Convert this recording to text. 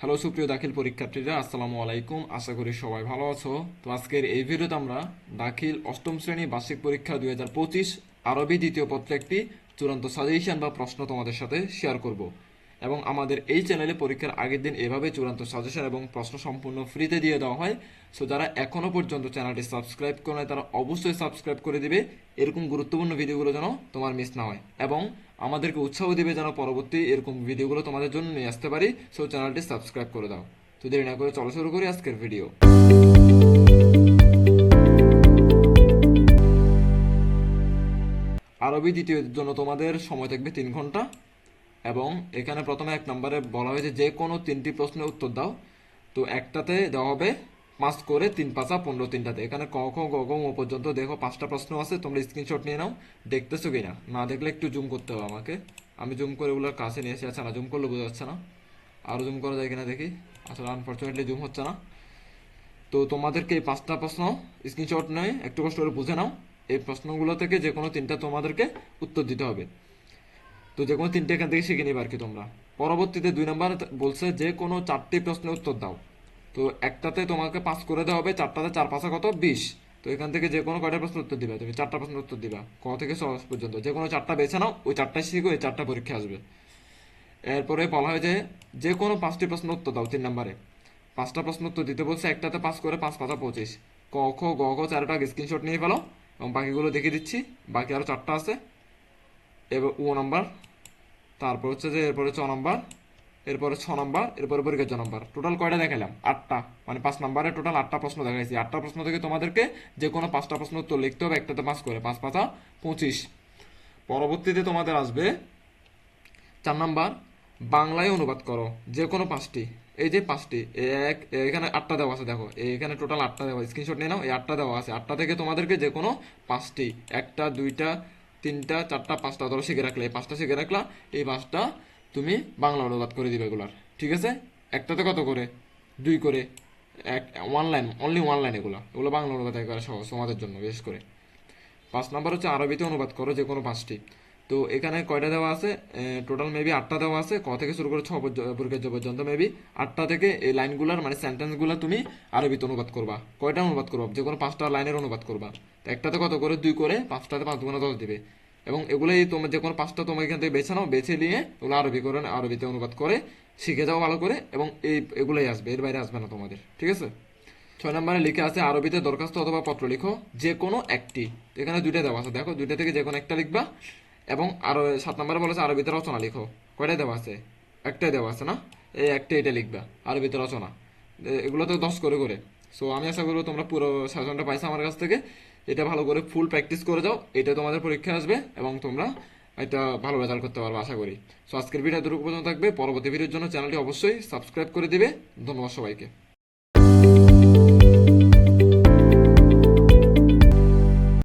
Hello, সুপ্রিয় দাখিল পরীক্ষার্থীরা, আসসালামু আলাইকুম। আশা করি সবাই ভালো আছো। তো আজকের এই ভিডিওতে আমরা দাখিল অষ্টম শ্রেণি বার্ষিক পরীক্ষা দুই হাজার পঁচিশ আরবি দ্বিতীয় পত্রে একটি চূড়ান্ত সাজেশন বা প্রশ্ন তোমাদের সাথে শেয়ার করব। এবং আমাদের এই চ্যানেলে পরীক্ষার আগের দিন এভাবে চূড়ান্ত সাজেশন এবং প্রশ্ন সম্পূর্ণ ফ্রিতে দিয়ে দেওয়া হয়। সো যারা এখনও পর্যন্ত চ্যানেলটি সাবস্ক্রাইব করে নাই, তারা অবশ্যই সাবস্ক্রাইব করে দিবে। এরকম গুরুত্বপূর্ণ ভিডিওগুলো যেন তোমার মিস না হয়। এবং আমাদেরকে উৎসাহ দিবে যেন পরবর্তী এরকম ভিডিওগুলো তোমাদের জন্য নিয়ে আসতে পারি। সো চ্যানেলটি সাবস্ক্রাইব করে দাও। তো দেরি না করে চলো শুরু করি আজকের ভিডিও। আরবি দ্বিতীয়ের জন্য তোমাদের সময় থাকবে তিন ঘণ্টা। এবং এখানে প্রথমে এক নম্বরে বলা হয়েছে যে কোনো তিনটি প্রশ্নের উত্তর দাও। তো একটাতে দেওয়া হবে পাঁচ করে তিন পাঁচা পনেরো তিনটাতে। এখানে ক, খ ও পর্যন্ত দেখো পাঁচটা প্রশ্ন আছে, তোমরা স্ক্রিনশট নিয়ে নাও, দেখতেছো কি না না দেখলে একটু জুম করতে হবে আমাকে। আমি জুম করে ওগুলোর কাছে নিয়ে এসে আচ্ছা না জুম করলে বোঝা যাচ্ছে না। আরও জুম করা যায় কিনা দেখি? আসলে আনফর্চুনেটলি জুম হচ্ছে না। তো তোমাদেরকে এই পাঁচটা প্রশ্ন স্ক্রিনশট নিয়ে একটু কষ্ট করে বুঝে নাও। এই প্রশ্নগুলো থেকে যে কোনো তিনটা তোমাদেরকে উত্তর দিতে হবে। তো যে কোনো তিনটে এখান থেকে শিখে নিবে আর কি তোমরা। পরবর্তীতে দুই নম্বর বলছে যে কোনো চারটি প্রশ্নের উত্তর দাও। তো একটাতে তোমাকে পাস করে দেওয়া হবে, চারটাতে চার পাঁচা কত? বিশ। তো এখান থেকে যে কোনো কয়টা প্রশ্ন উত্তর দিবা? তুমি চারটা প্রশ্নের উত্তর দিবা। ক থেকে সহজ পর্যন্ত। যে কোনো চারটা বেছে নাও, ওই চারটা শিখো ওই চারটা পরীক্ষা আসবে। এরপরে বলা হয় যে যে কোনো পাঁচটি প্রশ্ন উত্তর দাও তিন নম্বরে। পাঁচটা প্রশ্ন উত্তর দিতে বলছে, একটাতে পাস করে পাঁচ পাঁচা পঁচিশ। ক, খ, গ ঘ চারটা স্ক্রিনশট নিয়ে ফেলো এবং বাকিগুলো দেখিয়ে দিচ্ছি। বাকি আরও চারটা আছে। এবার ও নাম্বার তারপর হচ্ছে যে, এরপরে ছ নম্বর, এরপরে ছ নম্বর, এরপরে পরীক্ষার ছ নম্বর। টোটাল কয়টা দেখালাম আটটা। মানে পাঁচ নাম্বারে টোটাল আটটা প্রশ্ন দেখাইছি। আটটা প্রশ্ন থেকে তোমাদেরকে যে কোনো পাঁচটা প্রশ্ন উত্তর লিখতে হবে, একটাতে পাঁচ করে, পাঁচ পাঁচা পঁচিশ। পরবর্তীতে তোমাদের আসবে চার নাম্বার, বাংলায় অনুবাদ করো, যে কোনো পাঁচটি। এই যে পাঁচটি, এক, এখানে আটটা দেওয়া আছে, দেখো। এখানে টোটাল আটটা দেওয়া স্ক্রিনশট নিয়ে নাও, এই আটটা দেওয়া আছে। আটটা থেকে তোমাদেরকে যে কোনো পাঁচটি, একটা, দুইটা তিনটা, চারটা, পাঁচটা ধরো শিখে রাখলে এই পাঁচটা শিখে রাখলা এই পাঁচটা তুমি বাংলা অনুবাদ করে দিবে এগুলার, ঠিক আছে? একটাতে কত করে? দুই করে। এক one line only one line এগুলো। এগুলো বাংলা অনুবাদ একেবারে সহজ সমাজের জন্য, বিশেষ করে। পাঁচ নাম্বার হচ্ছে আরবিতে অনুবাদ করো যে কোনো পাঁচটি। তো এখানে কয়টা দেওয়া আছে? টোটাল মেবি আটটা দেওয়া আছে। ক থেকে শুরু করে ছ পর্যন্ত পর্যন্ত মেবি আটটা থেকে এই লাইনগুলোর মানে সেন্টেন্সগুলো তুমি আরবিতে অনুবাদ করবা। কয়টা অনুবাদ করবা? যে কোনো পাঁচটা লাইনের অনুবাদ করবা। তো একটাতে কত করে? দুই করে। পাঁচটাতে পাঁচ গুণা দশ দিবে। এবং এগুলোই তোমার যে কোনো পাঁচটা তোমার এখান থেকে বেছে নাও। বেছে নিয়ে ওগুলো আরবি করে, আরবিতে অনুবাদ করে, শিখে যাও ভালো করে এবং এই, এগুলোই আসবে। এর বাইরে আসবে না তোমাদের। ঠিক আছে? ছয় নম্বরে লিখে আছে, আরবিতে দরখাস্ত অথবা পত্র লিখো। যে কোনো একটি। এখানে দুইটা দেওয়া আছে। দেখো, দুইটা থেকে যে কোনো একটা লিখবা। এবং আরও সাত নম্বরে বলেছে আরবিতে রচনা লিখো। কয়টাই দেওয়া আছে? একটাই দেওয়া আছে না? এই একটা এটা লিখবা আরবিতে রচনা। এগুলো তো দশ করে করে। সো আমি আশা করব তোমরা পুরো সাজনটা পাইছো আমার কাছ থেকে। এটা ভালো করে ফুল প্র্যাকটিস করে যাও, এটা তোমাদের পরীক্ষা আসবে এবং তোমরা এটা ভালো রেজাল্ট করতে পারবে, আশা করি। সো আজকের ভিডিও এতটুকু পর্যন্ত থাকবে। পরবর্তী ভিডিওর জন্য চ্যানেলটি অবশ্যই সাবস্ক্রাইব করে দিবে। ধন্যবাদ সবাইকে।